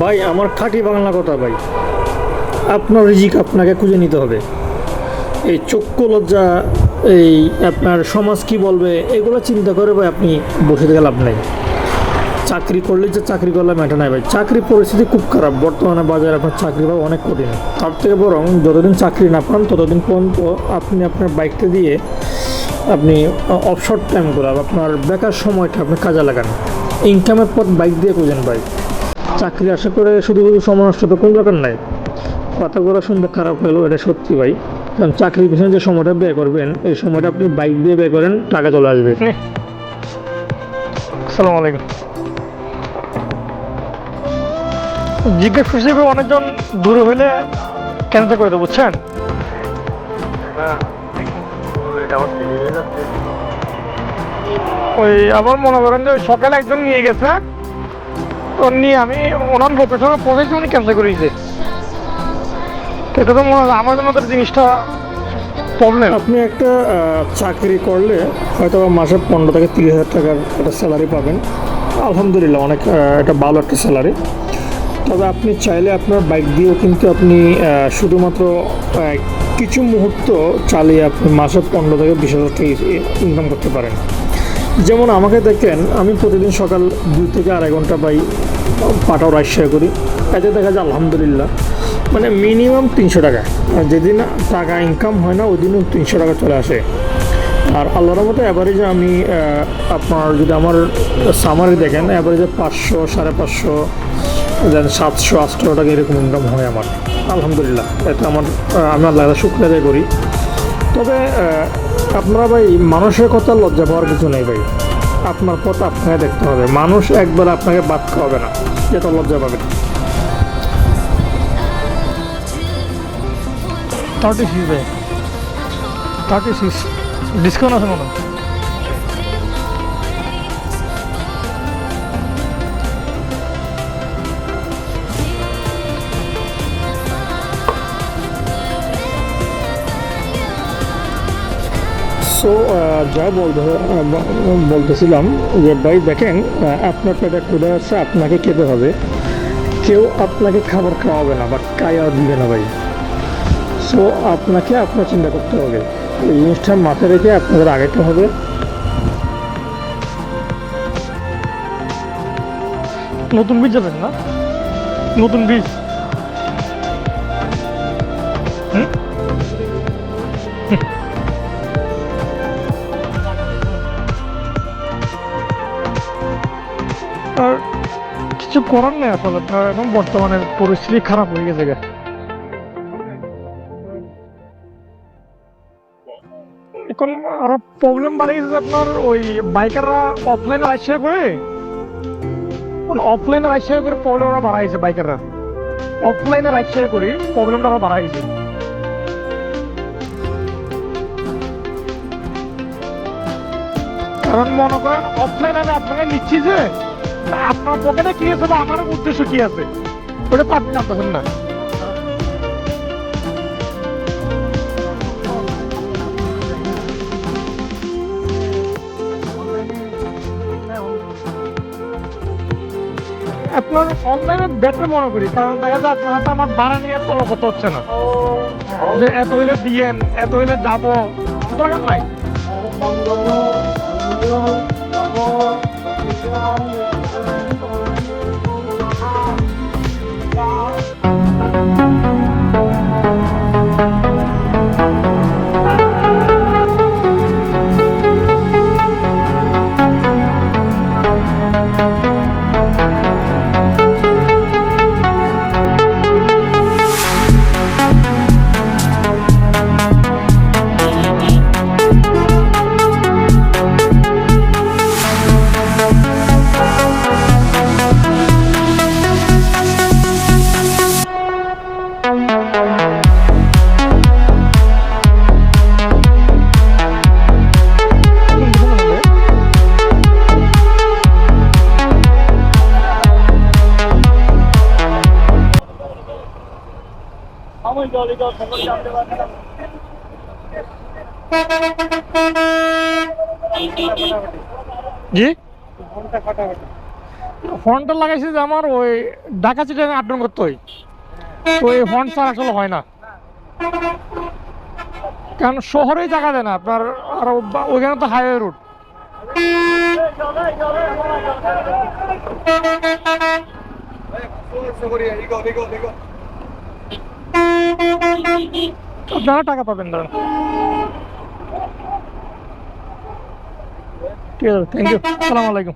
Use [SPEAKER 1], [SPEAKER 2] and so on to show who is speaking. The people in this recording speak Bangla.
[SPEAKER 1] ভাই, আমার খাঁটি বাংলা কথা ভাই। আপনার রিজিক আপনাকে খুঁজে নিতে হবে। এই চক্ষু লজ্জা, এই আপনার সমাজ কি বলবে, এগুলো চিন্তা করে ভাই আপনি বসে থেকে লাভ নাই। চাকরি করলে যে চাকরি করলে এটা নাই ভাই। চাকরি পরিস্থিতি খুব খারাপ। বর্তমানে বাজারে আপনার চাকরি পাওয়া অনেক কঠিন। তার থেকে বরং যতদিন চাকরি না পান, ততদিন পর্যন্ত আপনি আপনার বাইকটা দিয়ে আপনি অফশর্ট টাইম করে আপনার বেকার সময়টা আপনি কাজে লাগান। ইনকামের পথ বাইক দিয়ে খুঁজেন ভাই। চাকরি আশা করে শুধু শুধু সময় নষ্ট তো কোনো দরকার নাই। কথাগুলো শুনতে খারাপ হলো এটা সত্যি ভাই। কারণ চাকরির পিছনে যে সময়টা ব্যয় করবেন এই সময়টা আপনি বাইক দিয়ে ব্যয় করেন টাকা চলে আসবে।
[SPEAKER 2] আসসালামু আলাইকুম। জিজ্ঞেস হিসেবে অনেকজন দূরে হইলে ক্যান্সেল করে দেবো বুঝছেন? ওই আবার মনে করেন যে সকালে একজন নিয়ে গেছে নিয়ে আমি ওনার লোকেশনে পৌঁছেছি উনি ক্যান্সেল করে দিয়েছে। এটা তো মনে হয় আমার জন্য জিনিসটা প্রবলেম
[SPEAKER 1] আপনি একটা চাকরি করলে হয়তো মাসে পনেরো থেকে তিরিশ হাজার টাকার একটা স্যালারি পাবেন। আলহামদুলিল্লাহ, অনেক এটা ভালো একটা স্যালারি তবে আপনি চাইলে আপনার বাইক দিয়েও কিন্তু আপনি শুধুমাত্র কিছু মুহূর্ত চালিয়ে আপনি মাসে পনেরো থেকে বিশ হাজার টাকা ইনকাম করতে পারেন। যেমন আমাকে দেখেন, আমি প্রতিদিন সকাল দুই থেকে আড়াই ঘণ্টা বাই পাটাও রাইড শেয়ার করি। এতে দেখা যায় আলহামদুলিল্লাহ মানে মিনিমাম তিনশো টাকা। আর যেদিন টাকা ইনকাম হয় না ওই দিনও তিনশো টাকা চলে আসে। আর আল্লাহর মতো অ্যাভারেজে আমি আপনার যদি আমার সামারি দেখেন অ্যাভারেজে পাঁচশো, সাড়ে পাঁচশো দেন সাতশো, আটশো টাকা এরকম ইনকাম হয় আমার। আলহামদুলিল্লাহ, এতে আমার আমি আল্লাহ শুক্রিয়া আদায় করি। তবে আপনারা ভাই, মানুষের কথা লজ্জা পাওয়ার কিছু নেই ভাই। আপনার পথ আপনাকে দেখতে হবে। মানুষ একবার আপনাকে বাদ খাওয়াবে না যেটা লজ্জা পাবে না।
[SPEAKER 2] থার্টি সিক্স ভাই। থার্টি সিক্স ডিসকাউন্ট আছে মনে হয়।
[SPEAKER 1] যা বলতে বলতেছিলাম যে ভাই দেখেন আপনার পেটে ক্ষুদা আছে, আপনাকে খেতে হবে। কেউ আপনাকে খাবার খাওয়াবে না বা কায়া দিবে না ভাই। সো আপনাকে আপনার চিন্তা করতে হবে। এই জিনিসটা মাথায় রেখে আপনাদের আগাতে হবে।
[SPEAKER 2] নতুন বীজ যাবেন না? নতুন বীজ। হুম? আর কিছু করার নেই আসলে এখন বর্তমানে পরিস্থিতি খারাপ হয়ে গেছে। এখন আরও প্রবলেম বাড়ে গেছে আপনার ওই বাইকাররা অফলাইনে শেয়ার করে। অফলাইনে রাইড শেয়ার করে প্রবলেম আরও বাড়াইছে বাইকাররা অফলাইনে রাইড শেয়ার করি প্রবলেমটা আরও বাড়াইছে কারণ মনে করেন অফলাইনে আমি আপনাকে নিচ্ছি যে আপনার পকেটে কি আছে বা আমার উদ্দেশ্য কি আছে? ওটা তো আপনি জানতেছেন না। আপনার অনলাইনে বেটার মনে করি, কারণ দেখা যায় আপনার হাতে আমার ভাড়া নিয়ে কোনো কথা হচ্ছে না। যে এত হইলে দিয়েন, এত হইলে যাব, দরকার নাই। জি ফোনটা লাগাইছে যে আমার ওই ঢাকা চিটে ডাউন করতে হয় তো এই ফোন ছাড়া আসলে হয় না কারণ শহরেই জায়গা দেয় না আপনার আর ওইখানে তো হাইওয়ে রুট আপনারা টাকা পাবেন দাঁড়ান ঠিক আছে থ্যাংক ইউ আসসালামু আলাইকুম।